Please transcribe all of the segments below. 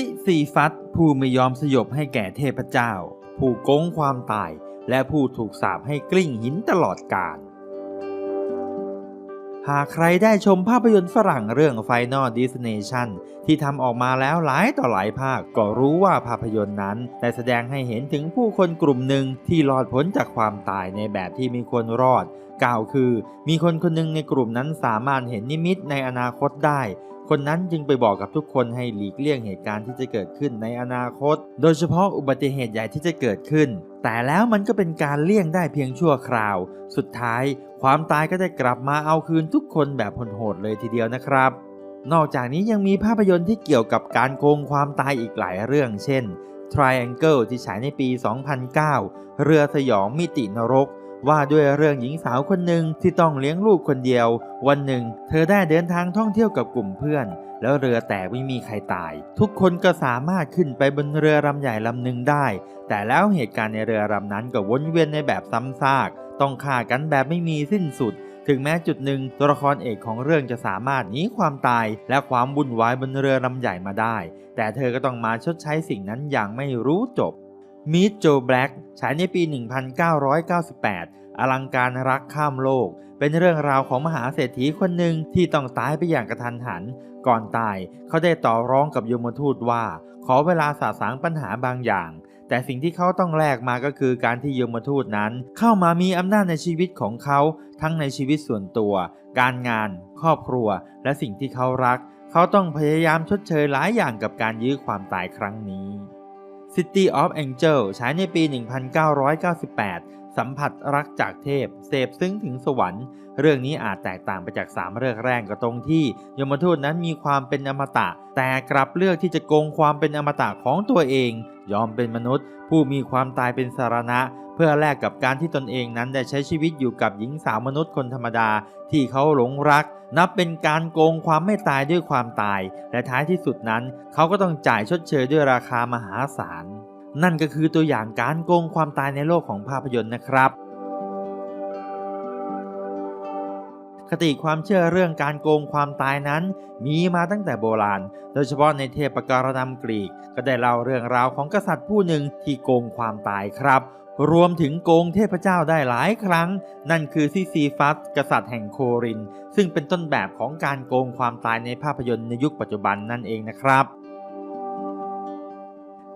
ซิซีฟัตผู้ไม่ยอมสยบให้แก่เทพเจ้า ผู้โกงความตาย และผู้ถูกสาปให้กลิ้งหินตลอดกาลหากใครได้ชมภาพยนตร์ฝรั่งเรื่อง Final Destination ที่ทำออกมาแล้วหลายต่อหลายภาคก็รู้ว่าภาพยนตร์นั้นได้แสดงให้เห็นถึงผู้คนกลุ่มหนึ่งที่รอดพ้นจากความตายในแบบที่มีคนรอด กล่าวคือ มีคนคนหนึ่งในกลุ่มนั้นสามารถเห็นนิมิตในอนาคตได้ คนนั้นจึงไปบอกกับทุกคนให้หลีกเลี่ยงเหตุการณ์ที่จะเกิดขึ้นในอนาคต โดยเฉพาะอุบัติเหตุใหญ่ที่จะเกิดขึ้น แต่แล้วมันก็เป็นการเลี่ยงได้เพียงชั่วคราว สุดท้ายความตายก็ได้กลับมาเอาคืนทุกคนแบบโหดๆเลยทีเดียวนะครับ นอกจากนี้ยังมีภาพยนตร์ที่เกี่ยวกับการโกงความตายอีกหลายเรื่อง เช่น Triangle ที่ฉายในปี 2009 เรือสยองมิตินรก ว่าด้วยเรื่องหญิงสาวคนหนึ่งที่ต้องเลี้ยงลูกคนเดียว วันหนึ่ง เธอได้เดินทางท่องเที่ยวกับกลุ่มเพื่อน แล้วเรือแตกไม่มีใครตาย ทุกคนก็สามารถขึ้นไปบนเรือลำใหญ่ลำหนึ่งได้ แต่แล้วเหตุการณ์ในเรือลำนั้นก็วนเวียนในแบบซ้ำซาก ต้องฆ่ากันแบบไม่มีสิ้นสุดถึงแม้จุดหนึ่งตัวละครเอกของเรื่องจะสามารถหนีความตาย และความวุ่นวายบนเรือลำใหญ่มาได้ แต่เธอก็ต้องมาชดใช้สิ่งนั้นอย่างไม่รู้จบ Meet Joe Black ฉายในปี 1998 อลังการรักข้ามโลก เป็นเรื่องราวของมหาเศรษฐีคนหนึ่งที่ต้องตายไปอย่างกระทันหัน ก่อนตายเขาได้ต่อร้องกับยมทูตว่า ขอเวลาสาสางปัญหาบางอย่าง แต่สิ่งที่เขาต้องแลกมาก็คือการที่ยมทูตนั้น เข้ามามีอำนาจในชีวิตของเขาทั้งในชีวิตส่วนตัว การงาน ครอบครัว และสิ่งที่เขารัก เขาต้องพยายามชดเชยหลายอย่างกับการยื้อความตายครั้งนี้ City of Angel ฉายในปี 1998 สัมผัสรักจากเทพ เสพซึ้งถึงสวรรค์ เรื่องนี้อาจแตกต่างไปจากสามเรื่องแรกก็ตรงที่ ยมทูตนั้นมีความเป็นอมตะ แต่กลับเลือกที่จะโกงความเป็นอมตะของตัวเอง ยอมเป็นมนุษย์ ผู้มีความตายเป็นสารณะ เพื่อแลกกับการที่ตนเองนั้นได้ใช้ชีวิตอยู่กับหญิงสาวมนุษย์คนธรรมดาที่เขาหลงรัก นับเป็นการโกงความไม่ตายด้วยความตาย และท้ายที่สุดนั้น เขาก็ต้องจ่ายชดเชยด้วยราคามหาศาลนั่นก็คือตัวอย่างการโกงความตายในโลกของภาพยนตร์นะครับคติความเชื่อเรื่องการโกงความตายนั้น มีมาตั้งแต่โบราณ โดยเฉพาะในเทพการนำกรีก ก็ได้เล่าเรื่องราวของกษัตริย์ผู้หนึ่งที่โกงความตายครับ รวมถึงโกงเทพเจ้าได้หลายครั้ง นั่นคือซิซีฟัสกษัตริย์แห่งโคริน ซึ่งเป็นต้นแบบของการโกงความตายในภาพยนตร์ในยุคปัจจุบันนั่นเองนะครับ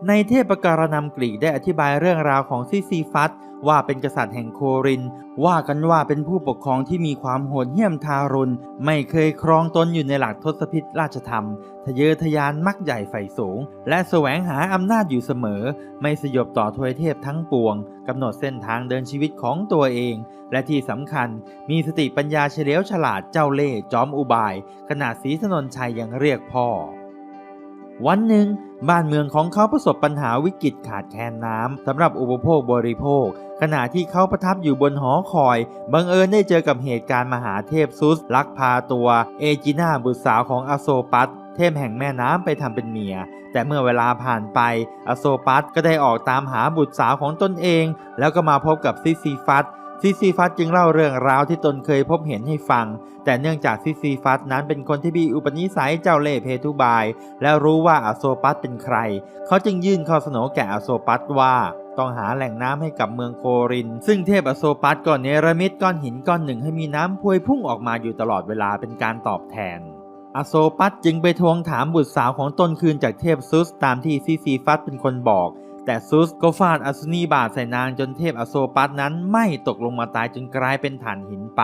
ในเทพการนำกรีกได้อธิบายเรื่องราวของซิซีฟัสว่าเป็นกษัตริย์แห่งโคริน ว่ากันว่าเป็นผู้ปกครองที่มีความโหดเหี้ยมทารุณ ไม่เคยครองตนอยู่ในหลักทศพิธราชธรรม ทะเยอทะยานมักใหญ่ไฟสูง และแสวงหาอำนาจอยู่เสมอ ไม่สยบต่อทวยเทพทั้งปวงกำหนดเส้นทางเดินชีวิตของตัวเอง และที่สำคัญมีสติปัญญาเฉลียวฉลาดเจ้าเล่ห์จอมอุบาย ขนาดศรีถนนชัยยังเรียกพ่อ วันหนึ่งบ้านเมืองของเขาประสบปัญหาวิกฤตขาดแคลนน้ำสำหรับอุปโภคบริโภค ขณะที่เขาประทับอยู่บนหอคอย บังเอิญได้เจอกับเหตุการณ์มหาเทพซุส ลักพาตัว เอจิน่าบุตรสาวของอโซปัสเทพแห่งแม่น้ำไปทำเป็นเมีย แต่เมื่อเวลาผ่านไป อโซปัสก็ได้ออกตามหาบุตรสาวของตนเอง แล้วก็มาพบกับซิซีฟัส ซิซีฟัสจึงเล่าเรื่องราวที่ตนเคยพบเห็นให้ฟัง แต่เนื่องจากซิซีฟัสนั้นเป็นคนที่มีอุปนิสัยเจ้าเล่ห์เพทุบาย และรู้ว่าอโซปัสเป็นใคร เขาจึงยื่นข้อเสนอแก่อโซปัสว่าต้องหาแหล่งน้ำให้กับเมืองโคริน ซึ่งเทพอโซปัสก็เนรมิตก้อนหินก้อนหนึ่งให้มีน้ำพวยพุ่งออกมาอยู่ตลอดเวลาเป็นการตอบแทน อโซปัสจึงไปทวงถามบุตรสาวของตนคืนจากเทพซุสตามที่ซิซีฟัสเป็นคนบอก แต่ซุสก็ฟาดอสุนีบาดใส่นางจนเทพอโซปัสนั้นไม่ตกลงมาตายจนกลายเป็นฐานหินไป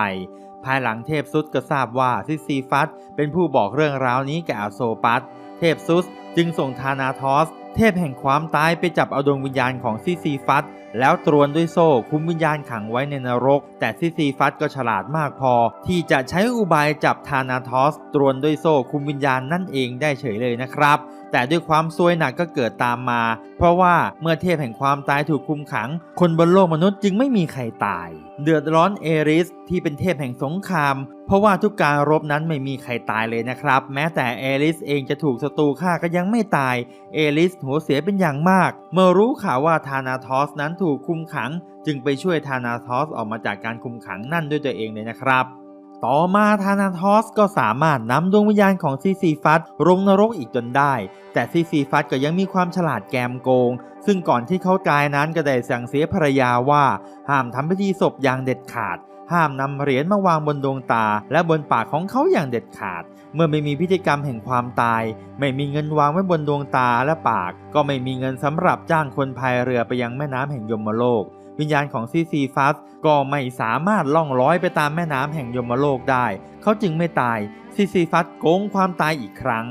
ภายหลังเทพซุสก็ทราบว่าซิซีฟัสเป็นผู้บอกเรื่องราวนี้แก่อโซปัส เทพซุสจึงส่งธานาทอส เทพแห่งความตายไปจับเอาดวงวิญญาณของซิซีฟัสแล้วตรวนด้วยโซ่คุมวิญญาณขังไว้ในนรก แต่ซิซีฟัสก็ฉลาดมากพอ ที่จะใช้อุบายจับธานาทอส ตรวนด้วยโซ่คุมวิญญาณนั่นเองได้เฉยเลยนะครับ แต่ด้วยความซวยหนักก็เกิดตามมา เพราะว่าเมื่อเทพแห่งความตายถูกคุมขัง คนบนโลกมนุษย์จึงไม่มีใครตาย เดือดร้อนเอริสที่เป็นเทพแห่งสงครามเพราะว่าทุกการรบนั้นไม่มีใครตายเลยนะครับ แม้แต่เอริสเองจะถูกศัตรูฆ่าก็ยังไม่ตาย เอลิสหัวเสียเป็นอย่างมาก เมื่อรู้ข่าวว่าธานาทอสนั้นถูกคุมขัง จึงไปช่วยธานาทอสออกมาจากการคุมขังนั่นด้วยตัวเองเลยนะครับ ต่อมาธานาทอสก็สามารถนำดวงวิญญาณของซีซีฟัสลงนรกอีกจนได้ แต่ซีซีฟัสก็ยังมีความฉลาดแกมโกง ซึ่งก่อนที่เขาตายนั้นก็ได้สั่งเสียภรรยาว่าห้ามทำพิธีศพอย่างเด็ดขาด ห้ามนำเหรียญมาวางบนดวงตา และบนปากของเขาอย่างเด็ดขาด เมื่อไม่มีพิธีกรรมแห่งความตาย ไม่มีเงินวางไว้บนดวงตาและปาก ก็ไม่มีเงินสำหรับจ้างคนพายเรือไปยังแม่น้ำแห่งยมโลก วิญญาณของซีซีฟัสก็ไม่สามารถล่องลอยไปตามแม่น้ำแห่งยมโลกได้ เขาจึงไม่ตายซีซีฟัสโกงความตายอีกครั้ง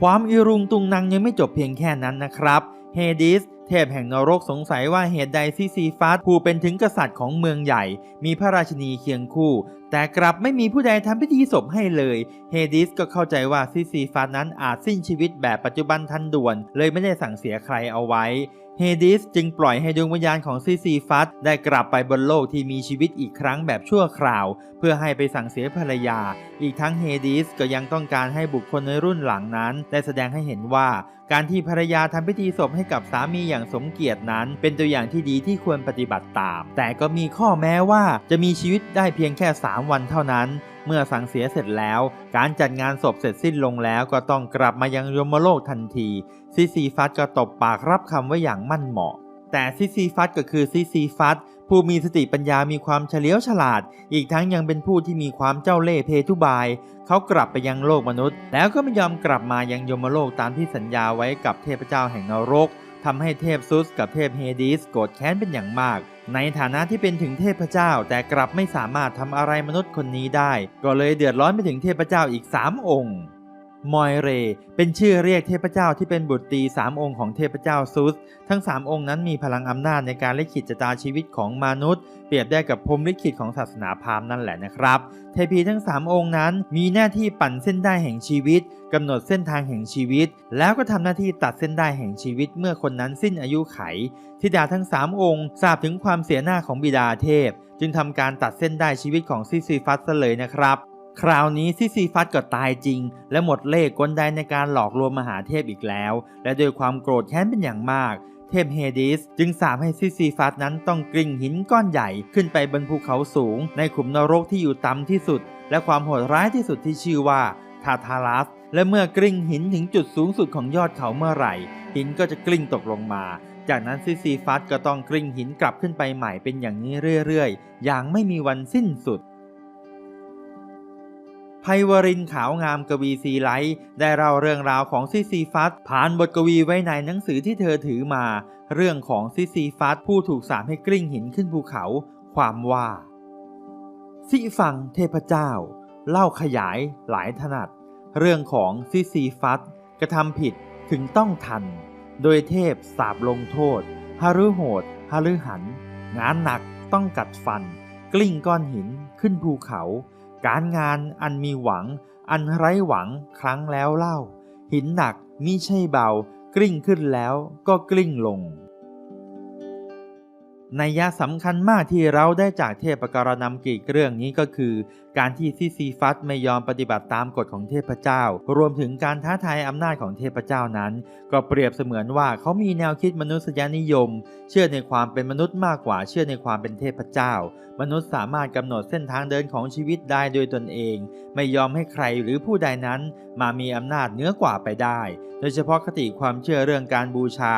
ความอีรุงตุงนังยังไม่จบเพียงแค่นั้นนะครับเฮดิส เทพแห่งนรกสงสัยว่าเหตุใดซีซีฟัสผู้เป็นถึงกษัตริย์ของเมืองใหญ่ มีพระราชินีเคียงคู่ แต่กลับไม่มีผู้ใดทำพิธีศพให้เลย เฮดิสก็เข้าใจว่าซีซีฟัสนั้นอาจสิ้นชีวิตแบบปัจจุบันทันด่วน เลยไม่ได้สั่งเสียใครเอาไว้ เฮดิสจึงปล่อยให้ดวงวิญญาณของซีซีฟัสได้กลับไปบนโลกที่มีชีวิตอีกครั้งแบบชั่วคราว เพื่อให้ไปสั่งเสียภรรยา อีกทั้งเฮดิสก็ยังต้องการให้บุคคลในรุ่นหลังนั้น ได้แสดงให้เห็นว่า การที่ภรรยาทำพิธีศพให้กับสามีอย่างสมเกียรตินั้น เป็นตัวอย่างที่ดีที่ควรปฏิบัติตาม แต่ก็มีข้อแม้ว่าจะมีชีวิตได้เพียงแค่ 3 วันเท่านั้น เมื่อสังเสียเสร็จแล้ว การจัดงานศพเสร็จสิ้นลงแล้วก็ต้องกลับมายังยมโลกทันทีซีซีฟัสก็ตบปากรับคำไว้อย่างมั่นเหมาะ แต่ซีซีฟัสก็คือซีซีฟัสผู้มีสติปัญญามีความเฉลียวฉลาด อีกทั้งยังเป็นผู้ที่มีความเจ้าเล่ห์เพทุบาย เขากลับไปยังโลกมนุษย์ แล้วก็ไม่ยอมกลับมายังยมโลกตามที่สัญญาไว้กับเทพเจ้าแห่งนรก ทำให้เทพซุสกับเทพเฮดิสโกรธแค้นเป็นอย่างมาก ในฐานะที่เป็นถึงเทพเจ้า แต่กลับไม่สามารถทำอะไรมนุษย์คนนี้ได้ ก็เลยเดือดร้อนไปถึงเทพเจ้าอีก 3 องค์ มอยเร เป็นชื่อเรียกเทพเจ้าที่เป็นบุตรตีสามองค์ของเทพเจ้าซุส ทั้ง 3 องค์นั้นมีพลังอำนาจในการลิขิตชะตาชีวิตของมนุษย์ เปรียบได้กับพรมลิขิตของศาสนาพราหมณ์นั่นแหละนะครับ เทพีทั้ง 3 องค์นั้นมีหน้าที่ปั่นเส้นได้แห่งชีวิตกำหนดเส้นทางแห่งชีวิต แล้วก็ทำหน้าที่ตัดเส้นได้แห่งชีวิตเมื่อคนนั้นสิ้นอายุไข ธิดาทั้ง 3 องค์ทราบถึงความเสียหน้าของบิดาเทพ จึงทำการตัดเส้นได้ชีวิตของซิซิฟัสเลยนะครับ คราวนี้ซิซิฟัสก็ตายจริง และหมดเล่ห์กลใดในการหลอกลวงมหาเทพอีกแล้ว และด้วยความโกรธแค้นเป็นอย่างมาก เทพเฮดิสจึงสาปให้ซิซิฟัสนั้นต้องกริ่งหินก้อนใหญ่ขึ้นไปบนภูเขาสูง ในขุมนรกที่อยู่ต่ำที่สุด และความโหดร้ายที่สุดที่ชื่อว่าทาทารัสและเมื่อกริ่งหินถึงจุดสูงสุดของยอดเขาเมื่อไหร่ หินก็จะกลิ้งตกลงมา จากนั้นซิซีฟัสก็ต้องกลิ้งหินกลับขึ้นไปใหม่เป็นอย่างนี้เรื่อยๆ อย่างไม่มีวันสิ้นสุด ไพวรินขาวงามกวีซีไลท์ได้เล่าเรื่องราวของซิซีฟัสผ่านบทกวีไว้ในหนังสือที่เธอถือมา เรื่องของซิซีฟัสผู้ถูกสาปให้กลิ้งหินขึ้นภูเขา ความว่าซิฟังเทพเจ้า เล่าขยายหลายถนัด เรื่องของซิซีฟัสกระทำผิดถึงต้องทัน โดยเทพสาบลงโทษฮารุโหดฮารุหัน งานหนักต้องกัดฟัน กลิ้งก้อนหินขึ้นภูเขา การงานอันมีหวัง อันไร้หวังครั้งแล้วเล่า หินหนักมิใช่เบากลิ้งขึ้นแล้วก็กลิ้งลง นัยยะสำคัญมากที่เราได้จากเทพกรณำกิจเรื่องนี้ก็คือ การที่ซิซีฟัสไม่ยอมปฏิบัติตามกฎของเทพเจ้า รวมถึงการท้าทายอำนาจของเทพเจ้านั้น ก็เปรียบเสมือนว่าเขามีแนวคิดมนุษยนิยม เชื่อในความเป็นมนุษย์มากกว่าเชื่อในความเป็นเทพเจ้า มนุษย์สามารถกำหนดเส้นทางเดินของชีวิตได้โดยตนเอง ไม่ยอมให้ใครหรือผู้ใดนั้น มามีอำนาจเหนือกว่าไปได้ โดยเฉพาะคติความเชื่อเรื่องการบูชา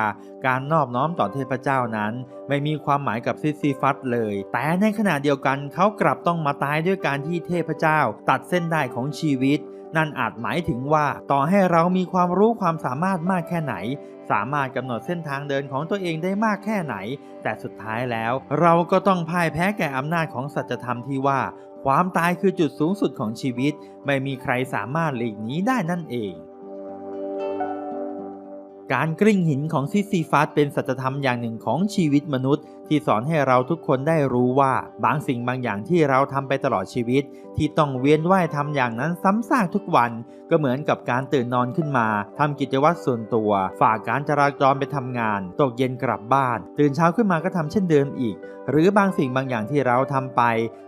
การนอบน้อมต่อเทพเจ้านั้น ไม่มีความหมายกับซิซีฟัสเลย แต่ในขณะเดียวกันเขากลับต้องมาตายด้วยการที่เทพเจ้า ตัดเส้นได้ของชีวิต นั่นอาจหมายถึงว่าต่อให้เรามีความรู้ความสามารถมากแค่ไหน สามารถกำหนดเส้นทางเดินของตัวเองได้มากแค่ไหน แต่สุดท้ายแล้ว เราก็ต้องพ่ายแพ้แก่อำนาจของสัจธรรมที่ว่า ความตายคือจุดสูงสุดของชีวิต ไม่มีใครสามารถหลีกหนีได้นั่นเอง การกลิ้งหินของซิซีฟัสเป็นสัจธรรมอย่างหนึ่งของชีวิตมนุษย์ ที่สอนให้เราทุกคนได้รู้ว่าบางสิ่งบางอย่างที่เราทำไปตลอดชีวิต ที่ต้องเวียนว่ายทำอย่างนั้นซ้ำซากทุกวัน ก็เหมือนกับการตื่นนอนขึ้นมาทำกิจวัตรส่วนตัว ฝากการจราจรไปทำงาน ตกเย็นกลับบ้าน ตื่นเช้าขึ้นมาก็ทำเช่นเดิมอีก หรือบางสิ่งบางอย่างที่เราทำไป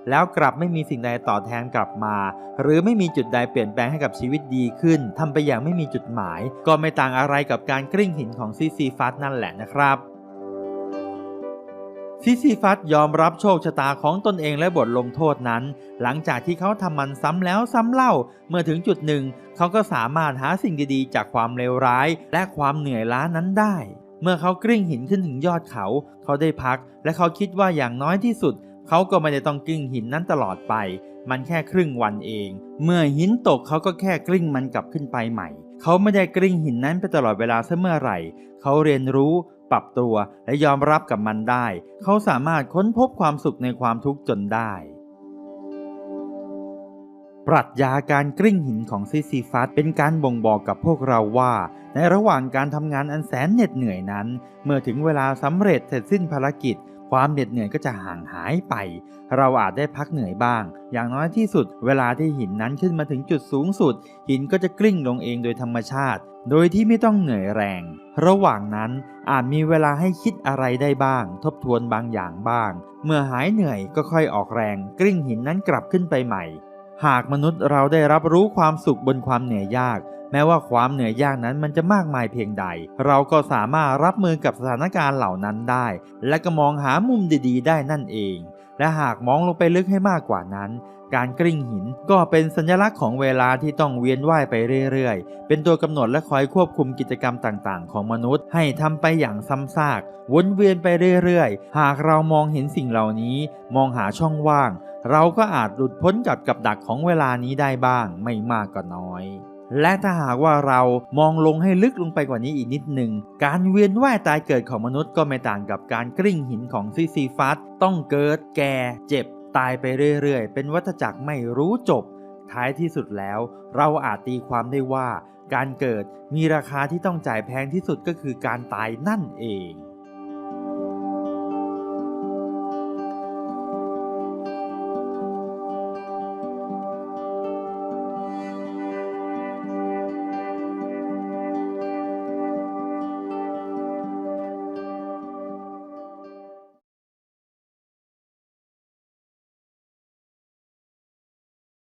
แล้วกลับไม่มีสิ่งใดตอบแทนกลับมา หรือไม่มีจุดใดเปลี่ยนแปลงให้กับชีวิตดีขึ้นทำไปอย่างไม่มีจุดหมาย ก็ไม่ต่างอะไรกับการกลิ้งหินของซีซีฟัสนั่นแหละนะครับ ซิซิฟัสยอมรับโชคชะตาของตนเองและบทลงโทษนั้น หลังจากที่เขาทำมันซ้ำแล้วซ้ำเล่า เมื่อถึงจุดหนึ่ง เขาก็สามารถหาสิ่งดีๆ จากความเลวร้าย และความเหนื่อยล้านั้นได้ เมื่อเขากลิ้งหินขึ้นถึงยอดเขา เขาได้พัก และเขาคิดว่าอย่างน้อยที่สุด เขาก็ไม่ได้ต้องกลิ้งหินนั้นตลอดไป มันแค่ครึ่งวันเอง เมื่อหินตกเขาก็แค่กลิ้งมันกลับขึ้นไปใหม่ เขาไม่ได้กลิ้งหินนั้นไปตลอดเวลาเสมอไหร่ เขาเรียนรู้ ปรับตัวและยอมรับกับมันได้ เขาสามารถค้นพบความสุขในความทุกข์จนได้ ปรัชญาการกลิ้งหินของซิซิฟัสเป็นการบ่งบอกกับพวกเราว่า ในระหว่างการทำงานอันแสนเหน็ดเหนื่อยนั้น เมื่อถึงเวลาสำเร็จเสร็จสิ้นภารกิจ ความเหน็ดเหนื่อยก็จะห่างหายไป เราอาจได้พักเหนื่อยบ้าง อย่างน้อยที่สุด เวลาที่หินนั้นขึ้นมาถึงจุดสูงสุด หินก็จะกลิ้งลงเองโดยธรรมชาติ โดยที่ไม่ต้องเหนื่อยแรง ระหว่างนั้นอาจมีเวลาให้คิดอะไรได้บ้าง ทบทวนบางอย่างบ้าง เมื่อหายเหนื่อยก็ค่อยออกแรง กลิ้งหินนั้นกลับขึ้นไปใหม่ หากมนุษย์เราได้รับรู้ความสุขบนความเหนื่อยยาก แม้ว่าความเหนื่อยยากนั้นมันจะมากมายเพียงใด เราก็สามารถรับมือกับสถานการณ์เหล่านั้นได้ และก็มองหามุมดีๆ ได้นั่นเอง และหากมองลงไปลึกให้มากกว่านั้น การกลิ้งหินก็เป็นสัญลักษณ์ของเวลาที่ต้องเวียนว่ายไปเรื่อยๆ เป็นตัวกำหนดและคอยควบคุมกิจกรรมต่างๆ ของมนุษย์ ให้ทำไปอย่างซ้ำซากวนเวียนไปเรื่อยๆ หากเรามองเห็นสิ่งเหล่านี้ มองหาช่องว่าง เราก็อาจหลุดพ้นจากกับดักของเวลานี้ได้บ้าง ไม่มากก็น้อย และถ้าหากว่าเรามองลงให้ลึกลงไปกว่านี้อีกนิดหนึ่ง การเวียนว่ายตายเกิดของมนุษย์ก็ไม่ต่างกับการกลิ้งหินของซิซีฟัสต้องเกิดแก่เจ็บตายไปเรื่อยๆ เป็นวัฏจักรไม่รู้จบ ท้ายที่สุดแล้ว เราอาจตีความได้ว่า การเกิดมีราคาที่ต้องจ่ายแพงที่สุดก็คือการตายนั่นเอง